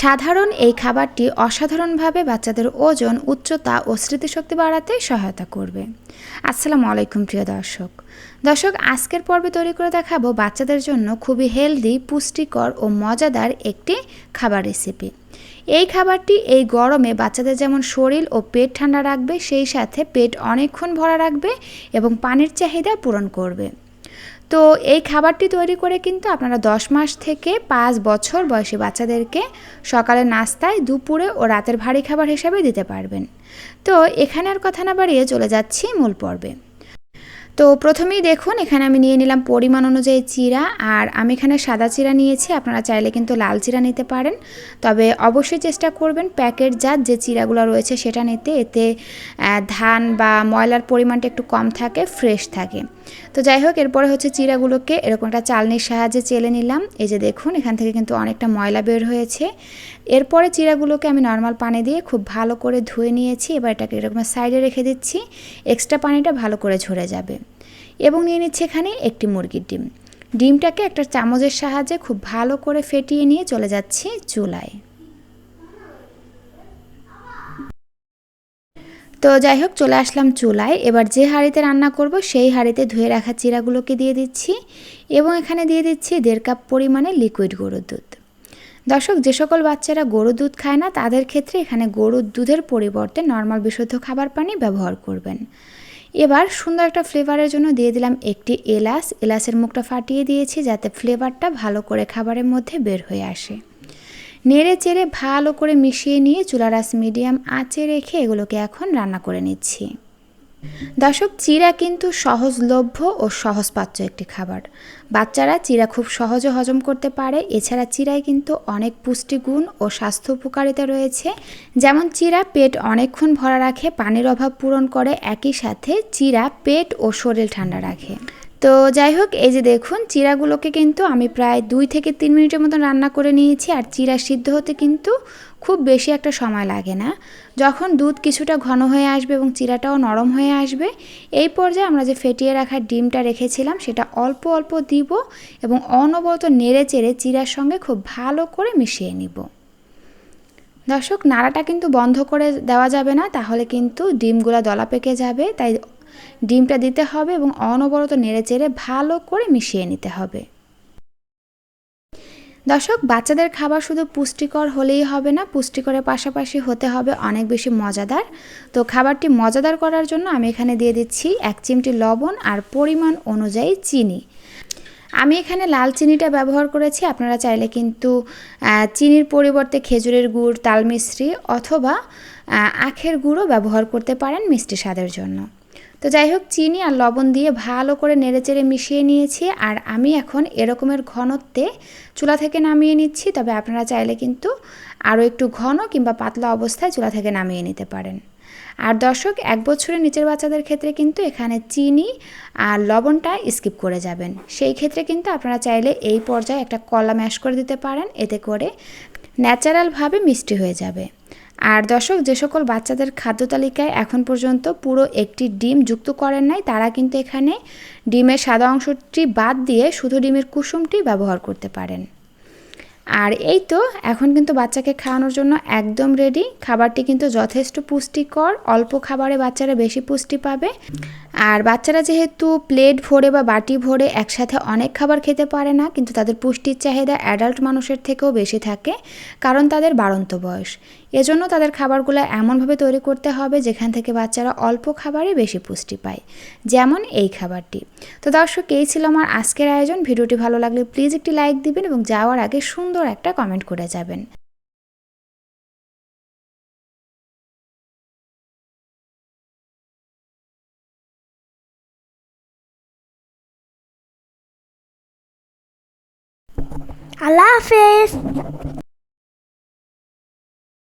সাধারণ এই খাবারটি অসাধারণভাবে বাচ্চাদের ওজন, উচ্চতা ও স্মৃতিশক্তি বাড়াতে সহায়তা করবে। আসসালামু আলাইকুম, প্রিয় দর্শক। দর্শক, আজকের পর্বে তৈরি করে দেখাবো বাচ্চাদের জন্য খুবই হেলদি, পুষ্টিকর ও মজাদার একটি খাবার রেসিপি। এই খাবারটি এই গরমে বাচ্চাদের যেমন শরীর ও পেট ঠান্ডা রাখবে, সেই সাথে পেট অনেকক্ষণ ভরা রাখবে এবং পানির চাহিদা পূরণ করবে। তো এই খাবারটি তৈরি করে কিন্তু আপনারা দশ মাস থেকে পাঁচ বছর বয়সী বাচ্চাদেরকে সকালে নাস্তায়, দুপুরে ও রাতের ভারী খাবার হিসাবে দিতে পারবেন। তো এখানের কথা না বাড়িয়ে চলে যাচ্ছি মূল পর্বে। তো প্রথমেই দেখুন, এখানে আমি নিয়ে নিলাম পরিমাণ অনুযায়ী চিরা, আর আমি এখানে সাদা চিরা নিয়েছি, আপনারা চাইলে কিন্তু লাল চিরা নিতে পারেন। তবে অবশ্যই চেষ্টা করবেন প্যাকেট জাত যে চিরাগুলো রয়েছে সেটা নিতে, এতে ধান বা ময়লার পরিমাণটা একটু কম থাকে, ফ্রেশ থাকে। তো যাই হোক, এরপরে হচ্ছে চিরাগুলোকে এরকম একটা চালনির সাহায্যে চেলে নিলাম। এই যে দেখুন, এখান থেকে কিন্তু অনেকটা ময়লা বের হয়েছে। এরপরে চিরাগুলোকে আমি নর্মাল পানি দিয়ে খুব ভালো করে ধুয়ে নিয়েছি। এবার এটাকে এরকম সাইডে রেখে দিচ্ছি। এক্সট্রা পানিটা ভালো করে ঝরে যাবে। এবং নিয়ে নিচ্ছি এখানে একটি মুরগির ডিম। ডিমটাকে একটা চামচের সাহায্যে খুব ভালো করে ফেটিয়ে নিয়ে চলে যাচ্ছি চুলায়। তো যাই হোক, চলে আসলাম চুলায়। এবার যে হাঁড়িতে রান্না করব, সেই হাঁড়িতে ধুয়ে রাখা চিরাগুলোকে দিয়ে দিচ্ছি এবং এখানে দিয়ে দিচ্ছি দেড় কাপ পরিমাণে লিকুইড গরুর দুধ। দর্শক, যে সকল বাচ্চারা গরুর দুধ খায় না, তাদের ক্ষেত্রে এখানে গরুর দুধের পরিবর্তে নর্মাল বিশুদ্ধ খাবার পানি ব্যবহার করবেন। এবার সুন্দর একটা ফ্লেভারের জন্য দিয়ে দিলাম একটি এলাচ। এলাচের মুখটা ফাটিয়ে দিয়েছি যাতে ফ্লেভারটা ভালো করে খাবারের মধ্যে বের হয়ে আসে। নেড়ে চেড়ে ভালো করে মিশিয়ে নিয়ে চুলারাস মিডিয়াম আঁচে রেখে এগুলোকে এখন রান্না করে নিচ্ছি। দর্শক, চিরা কিন্তু সহজলভ্য ও সহজপাচ্য একটি খাবার। বাচ্চারা চিরা খুব সহজে হজম করতে পারে। এছাড়া চিরায় কিন্তু অনেক পুষ্টিগুণ ও স্বাস্থ্য উপকারিতা রয়েছে। যেমন, চিরা পেট অনেকক্ষণ ভরা রাখে, পানির অভাব পূরণ করে। একই সাথে চিরা পেট ও শরীর ঠান্ডা রাখে। তো যাই হোক, এই যে দেখুন, চিরাগুলোকে কিন্তু আমি প্রায় দুই থেকে তিন মিনিটের মতন রান্না করে নিয়েছি, আর চিরা সিদ্ধ হতে কিন্তু খুব বেশি একটা সময় লাগে না। যখন দুধ কিছুটা ঘন হয়ে আসবে এবং চিরাটাও নরম হয়ে আসবে, এই পর্যায়ে আমরা যে ফেটিয়ে রাখা ডিমটা রেখেছিলাম, সেটা অল্প অল্প দিব এবং অনবরত নেড়ে চেড়ে চিরার সঙ্গে খুব ভালো করে মিশিয়ে নিব। দর্শক, নাড়াটা কিন্তু বন্ধ করে দেওয়া যাবে না, তাহলে কিন্তু ডিমগুলো দলা পেকে যাবে, তাই ডিমটা দিতে হবে এবং অনবরত নেড়ে চেড়ে ভালো করে মিশিয়ে নিতে হবে। দর্শক, বাচ্চাদের খাবার শুধু পুষ্টিকর হলেই হবে না, পুষ্টিকরের পাশাপাশি হতে হবে অনেক বেশি মজাদার। তো খাবারটি মজাদার করার জন্য আমি এখানে দিয়ে দিচ্ছি এক চিমটি লবণ আর পরিমাণ অনুযায়ী চিনি। আমি এখানে লাল চিনিটা ব্যবহার করেছি, আপনারা চাইলে কিন্তু চিনির পরিবর্তে খেজুরের গুড়, তাল মিশ্রি অথবা আখের গুঁড়ও ব্যবহার করতে পারেন মিষ্টি স্বাদের জন্য। তো যাই হোক, চিনি আর লবণ দিয়ে ভালো করে নেড়েচেড়ে মিশিয়ে নিয়েছি আর আমি এখন এরকমের ঘনত্বে চুলা থেকে নামিয়ে নিচ্ছি। তবে আপনারা চাইলে কিন্তু আরও একটু ঘন কিংবা পাতলা অবস্থায় চুলা থেকে নামিয়ে নিতে পারেন। আর দর্শক, এক বছরের নিচের বাচ্চাদের ক্ষেত্রে কিন্তু এখানে চিনি আর লবণটা স্কিপ করে যাবেন। সেই ক্ষেত্রে কিন্তু আপনারা চাইলে এই পর্যায়ে একটা কলা ম্যাশ করে দিতে পারেন। এতে করে ন্যাচারালভাবে মিষ্টি হয়ে যাবে। আর দর্শক, যে সকল বাচ্চাদের খাদ্য তালিকায় এখন পর্যন্ত পুরো একটি ডিম যুক্ত করেন নাই, তারা কিন্তু এখানে ডিমের সাদা অংশটি বাদ দিয়ে শুধু ডিমের কুসুমটি ব্যবহার করতে পারেন। আর এই তো, এখন কিন্তু বাচ্চাকে খাওয়ানোর জন্য একদম রেডি খাবারটি কিন্তু যথেষ্ট পুষ্টিকর, অল্প খাবারে বাচ্চারা বেশি পুষ্টি পাবে। আর বাচ্চারা যেহেতু প্লেট ভরে বা বাটি ভরে একসাথে অনেক খাবার খেতে পারে না, কিন্তু তাদের পুষ্টির চাহিদা অ্যাডাল্ট মানুষের থেকেও বেশি থাকে, কারণ তাদের বাড়ন্ত বয়স। এজন্য তাদের খাবারগুলো এমনভাবে তৈরি করতে হবে যেখান থেকে বাচ্চারা অল্প খাবারে বেশি পুষ্টি পায়, যেমন এই খাবারটি। তো দর্শক, এই ছিল আমার আজকের আয়োজন। ভিডিওটি ভালো লাগলে প্লিজ একটি লাইক দিবেন এবং যাওয়ার আগে সুন্দর একটা কমেন্ট করে যাবেন। আল্লাহ হাফেজ।